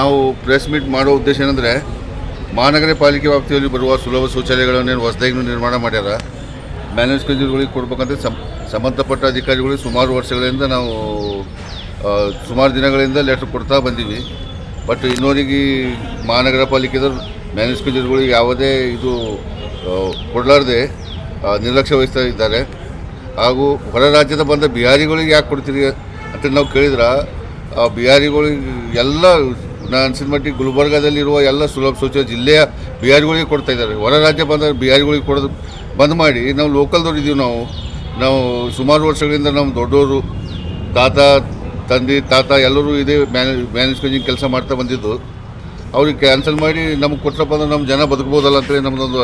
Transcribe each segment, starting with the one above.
ನಾವು press meet ಮಾಡೋ ಉದ್ದೇಶ ಏನಂದರೆ ಮಹಾನಗರ ಪಾಲಿಕೆ ವ್ಯಾಪ್ತಿಯಲ್ಲಿ ಬರುವ ಸುಲಭ ಶೌಚಾಲಯಗಳನ್ನು ಹೊಸದಾಗಿ ನಿರ್ಮಾಣ ಮಾಡ್ಯಾರ? ಮ್ಯಾನೇಜ್ ಕಂಜೂರ್ಗಳಿಗೆ ಕೊಡ್ಬೇಕಂತ ಸಂಬಂಧಪಟ್ಟ ಅಧಿಕಾರಿಗಳಿಗೆ ಸುಮಾರು ವರ್ಷಗಳಿಂದ ನಾವು ಸುಮಾರು ದಿನಗಳಿಂದ ಲೆಟ್ರ್ ಕೊಡ್ತಾ ಬಂದೀವಿ. ಬಟ್ ಇನ್ನೋರಿಗೆ ಮಹಾನಗರ ಪಾಲಿಕೆದ ಕಂಜೂರ್ಗಳಿಗೆ ಯಾವುದೇ ಇದು ಕೊಡಲಾರ್ದೆ ನಿರ್ಲಕ್ಷ್ಯ ವಹಿಸ್ತಾ ಇದ್ದಾರೆ ಹಾಗೂ ಹೊರ ರಾಜ್ಯದ ಬಂದ ಬಿಹಾರಿಗಳಿಗೆ ಯಾಕೆ ಕೊಡ್ತೀರಿ ಅಂತ ನಾವು ಕೇಳಿದ್ರೆ ಬಿಹಾರಿಗಳಿಗೆ ಎಲ್ಲ ನಾನು ಅನ್ಸಿದ ಮಟ್ಟಿಗೆ ಗುಲ್ಬರ್ಗಾದಲ್ಲಿರುವ ಎಲ್ಲ ಸುಲಭ ಶೌಚಾಲಯ ಜಿಲ್ಲೆಯ ಬಿಹಾರಿಗಳಿಗೆ ಕೊಡ್ತಾ ಇದ್ದಾರೆ. ಹೊರ ರಾಜ್ಯ ಬಂದ ಬಿಹಾರಿಗಳಿಗೆ ಕೊಡೋದು ಬಂದ್ ಮಾಡಿ ನಾವು ಲೋಕಲ್ದವ್ರು ಇದ್ದೀವಿ ನಾವು. ನಾವು ಸುಮಾರು ವರ್ಷಗಳಿಂದ ನಮ್ಮ ದೊಡ್ಡವರು, ತಾತ, ತಂದೆ, ತಾತ ಎಲ್ಲರೂ ಇದೇ ಮ್ಯಾನೇಜ್ ಮ್ಯಾನೇಜ್ ಕೆಲಸ ಮಾಡ್ತಾ ಬಂದಿದ್ದು. ಅವ್ರಿಗೆ ಕ್ಯಾನ್ಸಲ್ ಮಾಡಿ ನಮಗೆ ಕೊಟ್ಟರಪ್ಪ ಅಂದ್ರೆ ನಮ್ಮ ಜನ ಬದುಕ್ಬೋದಲ್ಲ ಅಂತೇಳಿ ನಮ್ಮದೊಂದು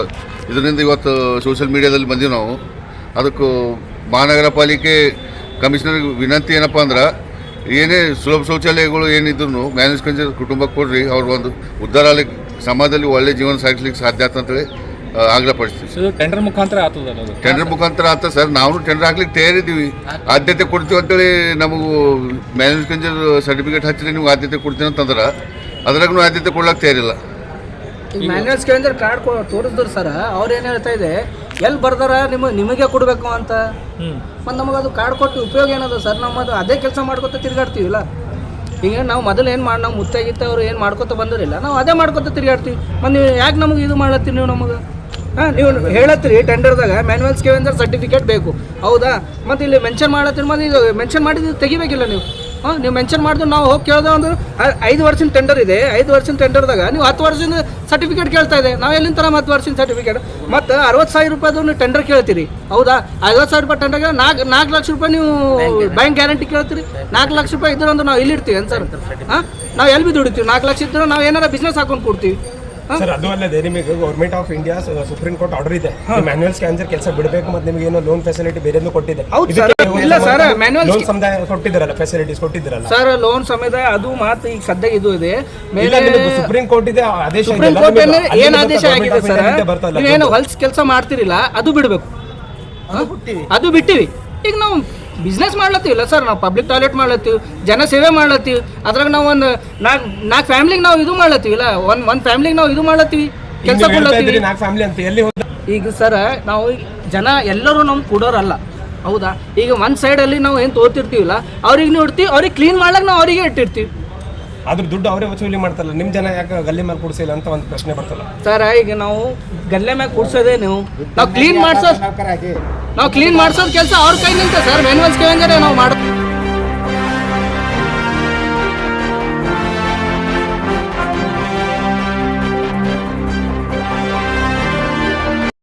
ಇದರಿಂದ ಇವತ್ತು ಸೋಷಿಯಲ್ ಮೀಡಿಯಾದಲ್ಲಿ ಬಂದೀವಿ ನಾವು. ಅದಕ್ಕೂ ಮಹಾನಗರ ಪಾಲಿಕೆ ಕಮಿಷನರ್ಗೆ ವಿನಂತಿ ಏನಪ್ಪ ಅಂದ್ರೆ ಏನೇ ಸುಲಭ ಶೌಚಾಲಯಗಳು ಏನಿದ್ರು ಮ್ಯಾನೇಜ್ ಕಂಜ ಕುಟುಂಬಕ್ಕೆ ಕೊಡ್ರಿ ಅವ್ರ ಒಂದು ಉದ್ಧಾರ ಆಗ್ಲಿಕ್ಕೆ ಸಮಾಜದಲ್ಲಿ ಒಳ್ಳೆ ಜೀವನ ಸಾಗಿಸ್ಲಿಕ್ಕೆ ಸಾಧ್ಯ ಆತ ಅಂತೇಳಿ ಆಗ್ಲೇ ಪಡಿಸ್ತೀವಿ ಟೆಂಡರ್ ಮುಖಾಂತರ ಟೆಂಡರ್ ಮುಖಾಂತರ ಆತ ಸರ್ ನಾವು ಟೆಂಡರ್ ಹಾಕ್ಲಿಕ್ಕೆ ತಯಾರಿದ್ದೀವಿ. ಆದ್ಯತೆ ಕೊಡ್ತೀವಿ ಅಂತೇಳಿ ನಮಗೂ ಮ್ಯಾನೇಜ್ ಕಂಜರ್ ಸರ್ಟಿಫಿಕೇಟ್ ಹಚ್ಚಿದ್ರೆ ನೀವು ಆದ್ಯತೆ ಕೊಡ್ತೀನಿ ಅಂತಂದ್ರೆ ಅದ್ರಾಗೂ ಆದ್ಯತೆ ಕೊಡ್ಲಕ್ಕೆ ತಯಾರಿಲ್ಲ. ಮ್ಯಾನೇಜ್ ಕೇಂದ್ರ ಕಾರ್ಡ್ ಕೊ ತೋರಿಸಿದ್ರು ಸರ್ ಅವ್ರು ಏನು ಹೇಳ್ತಾ ಇದೆ ಎಲ್ಲಿ ಬರ್ದಾರ ನಿಮ್ಗೆ ನಿಮಗೆ ಕೊಡಬೇಕು ಅಂತ? ಮತ್ತು ನಮಗೆ ಅದು ಕಾರ್ಡ್ ಕೊಟ್ಟು ಉಪಯೋಗ ಏನದ ಸರ್ ನಮ್ಮದು ಅದೇ ಕೆಲಸ ಮಾಡ್ಕೊತ ತಿರ್ಗಾಡ್ತೀವಿಲ್ಲ ಈಗ ನಾವು ಮೊದಲು ಏನು ಮಾಡಿ, ನಾವು ಮುತ್ತಾಗಿತ್ತ ಅವ್ರು ಏನು ಮಾಡ್ಕೊತ ಬಂದಿರಲಿಲ್ಲ ನಾವು ಅದೇ ಮಾಡ್ಕೊತ ತಿರ್ಗಾಡ್ತೀವಿ. ಮತ್ತು ನೀವು ಯಾಕೆ ನಮಗೆ ಇದು ಮಾಡ್ಲತ್ತೀರಿ ನೀವು ನಮಗೆ? ಹಾಂ, ನೀವು ಹೇಳತ್ತೀರಿ ಟೆಂಡರ್ದಾಗ ಮ್ಯಾನ್ಯಲ್ಸ್ ಕೆವೆಂದರ್ ಸರ್ಟಿಫಿಕೇಟ್ ಬೇಕು. ಹೌದಾ? ಮತ್ತು ಇಲ್ಲಿ ಮೆನ್ಷನ್ ಮಾಡತ್ತೀರಿ ಮತ್ತು ಇದು ಮೆನ್ಷನ್ ಮಾಡಿದ್ದು ತೆಗಿಬೇಕಿಲ್ಲ ನೀವು. ಹಾಂ ನೀವು ಮೆನ್ಷನ್ ಮಾಡಿದ್ರು ನಾವು ಹೋಗಿ ಕೇಳ್ದೆ ಅಂದ್ರೆ ಐದು ವರ್ಷದ ಟೆಂಡರ್ ಇದೆ. ಐದು ವರ್ಷದ ಟೆಂಡರ್ದಾಗ ನೀವು ಹತ್ತು ವರ್ಷದ ಸರ್ಟಿಫಿಕೇಟ್ ಕೇಳ್ತಾ ಇದೆ. ನಾವು ಎಲ್ಲಿಂದ ತರ ಹತ್ತು ವರ್ಷದ ಸರ್ಟಿಫಿಕೇಟ್ ಮತ್ತು ಅರವತ್ತು ಸಾವಿರ ರೂಪಾಯಿದು ನೀವು ಟೆಂಡರ್ ಕೇಳ್ತೀರಿ. ಹೌದಾ? ಐವತ್ತು ಸಾವಿರ ರೂಪಾಯಿ ಟೆಂಡರ್ಗೆ ನಾಲ್ಕು ನಾಲ್ಕು ಲಕ್ಷ ರೂಪಾಯಿ ನೀವು ಬ್ಯಾಂಕ್ ಗ್ಯಾರಂಟಿ ಕೇಳ್ತೀರಿ. ನಾಲ್ಕು ಲಕ್ಷ ರೂಪಾಯಿ ಇದ್ರೆ ಅಂದ್ರೆ ನಾವು ಇಲ್ಲಿರ್ತೀವಿ ಅಂತ ಸರ್? ಹಾಂ? ನಾವು ಎಲ್ಲಿ ಬಿ ದುಡಿತೀವಿ ನಾಲ್ಕು ಲಕ್ಷ ಇದ್ರೆ ನಾವು ಏನಾರ ಬಿಸ್ನೆಸ್ ಹಾಕೊಂಡು ಕೊಡ್ತೀವಿ. ಸರ್ ಅದು ಅಲ್ಲದೆ ನಿಮಗೆ government of India supreme court order ಇದೆ. ಮ್ಯಾನ್ಯಲ್ ಸ್ಕ್ಯಾನ್ಸರ್ ಕೆಲಸ ಬಿಡಬೇಕು ಮತ್ತೆ ನಿಮಗೆ ಏನೋ ಲೋನ್ ಫೆಸಿಲಿಟಿ ಬೇರೆನೂ ಕೊಟ್ಟಿದೆ. ಹೌದು ಸರ್. ಇಲ್ಲ ಸರ್, manual ಲೋನ್ ಸಮುದಾಯ ಕೊಟ್ಟಿದ್ದಾರಲ್ಲ ಫೆಸಿಲಿಟೀಸ್ ಕೊಟ್ಟಿದ್ದಾರಲ್ಲ. ಸರ್ ಲೋನ್ ಸಮೇತ ಅದು ಮಾತು ಈಗ ಸದ್ಯ ಇದು ಇದೆ. ಮೇಲೆ ಸುಪ್ರೀಂ ಕೋರ್ಟ್ ಇದೆ ಆದೇಶ ಸುಪ್ರೀಂ ಕೋರ್ಟ್ ಏನ್ ಆದೇಶ ಆಗಿದೆ ಸರ್? ಏನು ಹೊಲ್ಸ್ ಕೆಲಸ ಮಾಡ್ತಿರಿಲ್ಲ ಅದು ಬಿಡಬೇಕು. ಅದು ಬಿಟ್ಟಿವಿ. ಈಗ ನಾವು ಬಿಸ್ನೆಸ್ ಮಾಡ್ಲತ್ತೀವಿಲ್ಲ ಸರ್ ನಾವು ಪಬ್ಲಿಕ್ ಟಾಯ್ಲೆಟ್ ಮಾಡ್ಲತ್ತೀವಿ ಜನ ಸೇವೆ ಮಾಡ್ಲತ್ತೀವಿ. ಅದ್ರಾಗ ನಾವು ಒಂದು ನಾಲ್ಕು ನಾಲ್ಕು ಫ್ಯಾಮ್ಲಿಗೆ ನಾವು ಇದು ಮಾಡ್ಲತ್ತೀವಿಲ್ಲ ಒಂದು ಒಂದು ಫ್ಯಾಮ್ಲಿಗೆ ನಾವು ಇದು ಮಾಡ್ಲತ್ತೀವಿ ಕೆಲಸ ಮಾಡ್ಲತ್ತೀವಿ ನಾಲ್ಕು ಫ್ಯಾಮಿಲಿ ಅಂತ ಎಲ್ಲಿ ಈಗ ಸರ್ ನಾವು ಜನ ಎಲ್ಲರೂ ನಮ್ಗೆ ಕೊಡೋರಲ್ಲ. ಹೌದಾ? ಈಗ ಒಂದು ಸೈಡಲ್ಲಿ ನಾವು ಏನು ತೋತಿರ್ತೀವಿಲ್ಲ ಅವ್ರಿಗೆ ನೋಡ್ತೀವಿ ಅವ್ರಿಗೆ ಕ್ಲೀನ್ ಮಾಡ್ಲಕ್ಕೆ ನಾವು ಅವರಿಗೆ ಇಟ್ಟಿರ್ತೀವಿ. ಅದ್ರ ದುಡ್ಡು ಅವರೇ ವಸೂಲಿ ಮಾಡ್ತಾರಲ್ಲ ನಿಮ್ಮ ಜನ ಯಾಕೆ ಗಲ್ಲೆ ಮೇಲೆ ಕೂಡಿಸಿಲ್ಲ ಅಂತ ಒಂದು ಪ್ರಶ್ನೆ ಬರ್ತಲ್ಲ. ಸರ್, ಈಗ ನಾವು ಗಲ್ಲೆ ಮ್ಯಾಗ ಕೂಡಿಸೋದೇ ನೀವು. ನಾವು ಕ್ಲೀನ್ ಮಾಡ್ಸೋದು ನಾವು ಕ್ಲೀನ್ ಮಾಡ್ಸೋದು ಕೆಲಸ ಅವ್ರ ಕೈ ನಿಂತ ಸರ್ ಮ್ಯಾನ್ಯಲ್ಸ್ ಕೇಳಂಗಾರೆ ನಾವು ಮಾಡೋದು